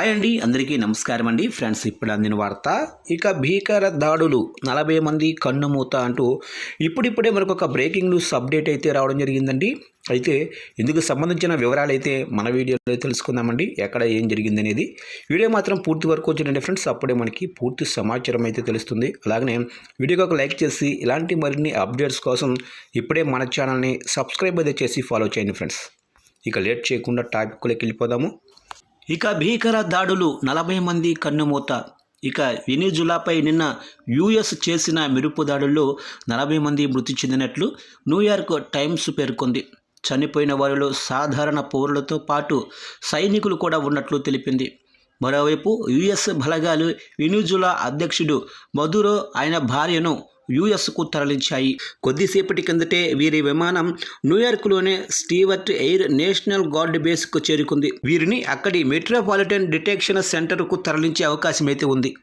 Hi అండి అందరికీ నమస్కారం అండి. ఫ్రెండ్స్ ఇప్పుడు అందిన వార్త ఇక భీకర దాడులు నలభై మంది కన్నుమూత అంటూ ఇప్పుడిప్పుడే మనకు ఒక బ్రేకింగ్ న్యూస్ అప్డేట్ అయితే రావడం జరిగిందండి. అయితే ఇందుకు సంబంధించిన వివరాలు అయితే మన వీడియోలో తెలుసుకుందామండి. ఎక్కడ ఏం జరిగింది అనేది వీడియో మాత్రం పూర్తి వరకు వచ్చినండి ఫ్రెండ్స్. అప్పుడే మనకి పూర్తి సమాచారం అయితే తెలుస్తుంది. అలాగనే వీడియోకి ఒక లైక్ చేసి ఇలాంటి మరిన్ని అప్డేట్స్ కోసం ఇప్పుడే మన ఛానల్ని సబ్స్క్రైబ్ అయితే చేసి ఫాలో చేయండి ఫ్రెండ్స్. ఇక లేట్ చేయకుండా టాపిక్లోకి వెళ్ళిపోదాము. ఇక భీకర దాడులు నలభై మంది కన్నుమూత. ఇక వెనిజులాపై నిన్న యుఎస్ చేసిన మెరుపు దాడుల్లో నలభై మంది మృతి చెందినట్లు న్యూయార్క్ టైమ్స్ పేర్కొంది. చనిపోయిన వారిలో సాధారణ పౌరులతో పాటు సైనికులు కూడా ఉన్నట్లు తెలిపింది. మరోవైపు యుఎస్ బలగాలు వెనిజులా అధ్యక్షుడు మధురో ఆయన భార్యను యుఎస్కు తరలించాయి. కొద్దిసేపటి కిందటే వీరి విమానం న్యూయార్క్లోనే స్టీవర్ట్ ఎయిర్ నేషనల్ గార్డ్ బేస్కు చేరుకుంది. వీరిని అక్కడి మెట్రోపాలిటన్ డిటెక్షన్ సెంటర్కు తరలించే అవకాశమైతే ఉంది.